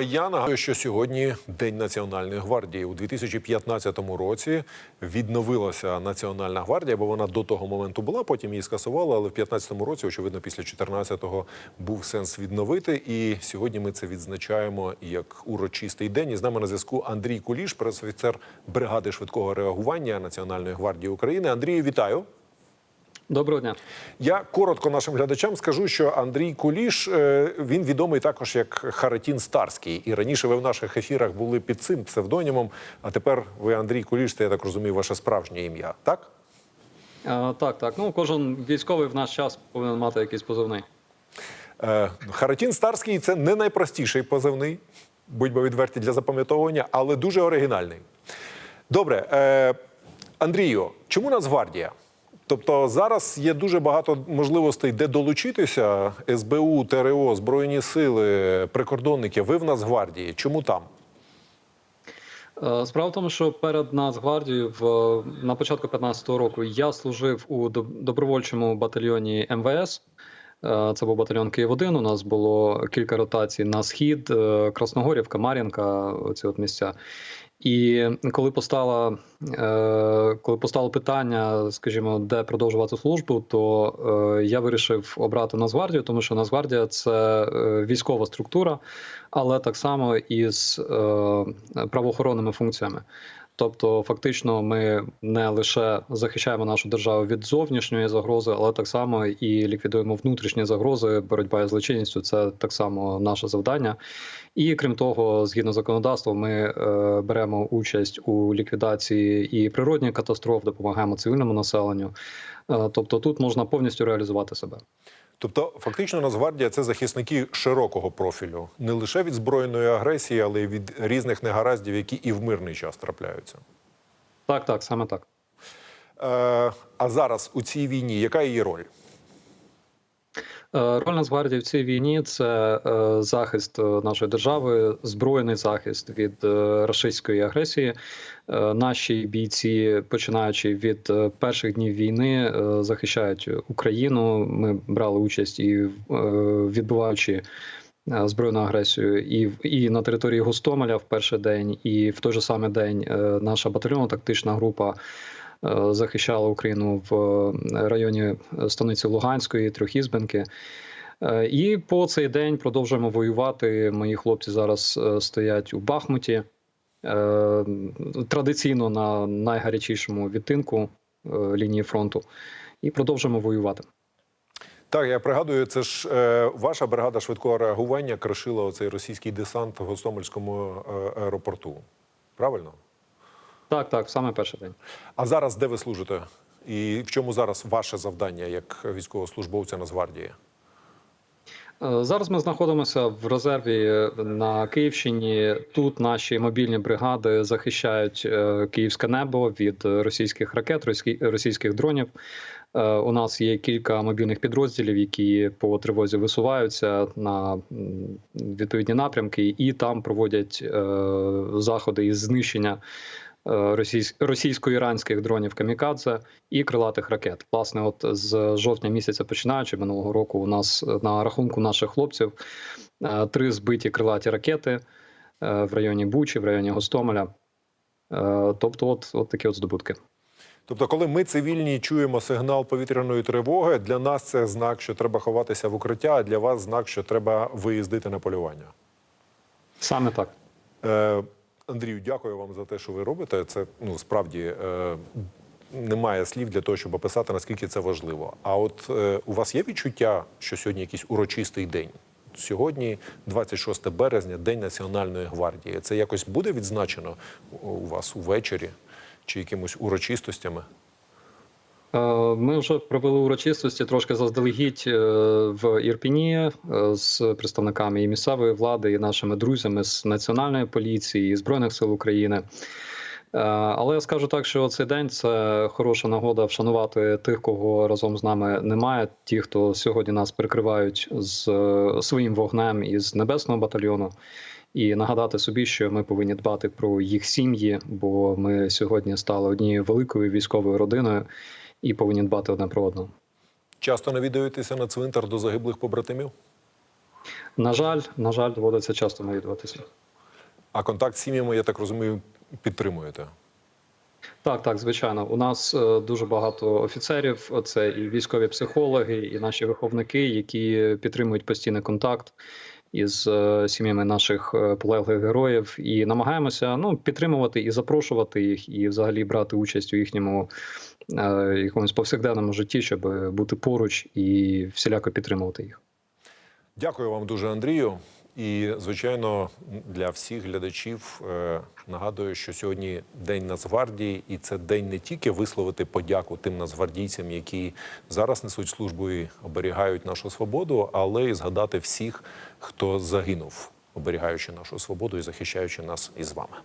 Я нагадую, що сьогодні День Національної гвардії. У 2015 році відновилася Національна гвардія, бо вона до того моменту була, потім її скасували. Але в 2015 році, очевидно, після 2014-го був сенс відновити. І сьогодні ми це відзначаємо як урочистий день. І з нами на зв'язку Андрій Куліш, пресофіцер бригади швидкого реагування Національної гвардії України. Андрію, вітаю. Доброго дня. Я коротко нашим глядачам скажу, що Андрій Куліш е, він відомий також як Харатін Старський. І раніше ви в наших ефірах були під цим псевдонімом. А тепер ви Андрій Куліш, це я так розумію, ваше справжнє ім'я, так? Е, так, так. Ну кожен військовий в наш час повинен мати якийсь позивний. Е, Харатін Старський це не найпростіший позивний, будьмо відверті для запам'ятовування, але дуже оригінальний. Добре, е, Андрію, чому Нацгвардія? Тобто зараз є дуже багато можливостей, де долучитися СБУ, ТРО, Збройні сили, прикордонники. Ви в Нацгвардії. Чому там? Е, Справа в тому, що перед Нацгвардією в на початку 15-го року я служив у добровольчому батальйоні МВС. Е, Це був батальйон Київ 1 У нас було кілька ротацій на схід, е, Красногорівка, Мар'їнка, ці от місця. І коли постало, е, коли постало питання, скажімо, де продовжувати службу, то е, я вирішив обрати Нацгвардію, тому що Нацгвардія це е, військова структура, але так само із правоохоронними функціями. Тобто, фактично, ми не лише захищаємо нашу державу від зовнішньої загрози, але так само і ліквідуємо внутрішні загрози. Боротьба із злочинністю це так само наше завдання. І крім того, згідно законодавства, ми е, беремо участь у ліквідації і природних катастроф, допомагаємо цивільному населенню. Е, тобто, тут можна повністю реалізувати себе. Тобто, фактично, Нацгвардія це захисники широкого профілю, не лише від збройної агресії, але й від різних негараздів, які і в мирний час трапляються. Так, так, саме так. Е, а зараз у цій війні яка її роль? Е, Роль Нацгвардії в цій війні це е, захист е, нашої держави, збройний захист від рашистської агресії. Наші бійці, починаючи від перших днів війни, захищають Україну. Ми брали участь і відбуваючи. Збройну агресію і в- і на території Гостомеля в перший день, і в той же самий день наша батальйонно-тактична група захищала Україну в е, районі станиці Луганської, Трьохізбенки. Е, І по цей день продовжуємо воювати. Мої хлопці зараз е, стоять у Бахмуті. е, Традиційно на найгарячішому відтинку е, лінії фронту, і продовжуємо воювати. Так, я пригадую, це ж е, ваша бригада швидкого реагування кришила оцей російський десант в Гостомельському е, аеропорту. Правильно? Так, так, саме перший день. А зараз де ви служите? І в чому зараз ваше завдання як військовослужбовця Нацгвардії? Е, Зараз ми знаходимося в резерві на Київщині. Тут наші мобільні бригади захищають е, київське небо від російських ракет, російських дронів. Е, У нас є кілька мобільних підрозділів, які по тривозі висуваються на відповідні напрямки, і там проводять е, заходи із знищення е, російсько-іранських дронів камікадзе і крилатих ракет. Власне, от з жовтня місяця, починаючи минулого року, у нас е, на рахунку наших хлопців е, три збиті крилаті ракети е, в районі Бучі, в районі Гостомеля. Е, Тобто, от, от такі от здобутки. Тобто, коли ми цивільні чуємо сигнал повітряної тривоги, для нас це знак, що треба ховатися в укриття, а для вас знак, що треба виїздити на полювання. Саме так. Е, Андрію, дякую вам за те, що ви робите. Це ну справді е, немає слів для того, щоб описати наскільки це важливо. А от е, у вас є відчуття, що сьогодні якийсь урочистий день? Сьогодні, 26 березня, День Національної гвардії. Це якось буде відзначено у вас увечері чи якимось урочистостями? Е, Ми вже провели урочистості трошки заздалегідь е, в Ірпіні е, з представниками і місцевої влади, і нашими друзями з національної поліції і збройних сил України. Але я скажу так, що цей день це хороша нагода вшанувати тих, кого разом з нами немає. Ті, хто сьогодні нас прикривають з своїм вогнем із небесного батальйону. і нагадати собі, що ми повинні дбати про їх сім'ї, бо ми сьогодні стали однією великою військовою родиною і повинні дбати одне про одного. Часто навідуєтеся на цвинтар до загиблих побратимів? На жаль, на жаль, доводиться часто навідуватися. А контакт з сім'ями, я так розумію, підтримуєте. Так, так, звичайно. У нас е, дуже багато офіцерів. Це і військові психологи, і наші виховники, які підтримують постійний контакт із е, сім'ями наших е, полеглих героїв, і намагаємося ну підтримувати і запрошувати їх, і взагалі брати участь у їхньому е, якомусь повсякденному житті, щоб бути поруч і всіляко підтримувати їх. Дякую вам дуже, Андрію. І, звичайно, для всіх глядачів е, нагадую, що сьогодні День Нацгвардії, і це день не тільки висловити подяку тим нацгвардійцям, які зараз несуть службу і оберігають нашу свободу, але й згадати всіх, хто загинув, оберігаючи нашу свободу і захищаючи нас із вами.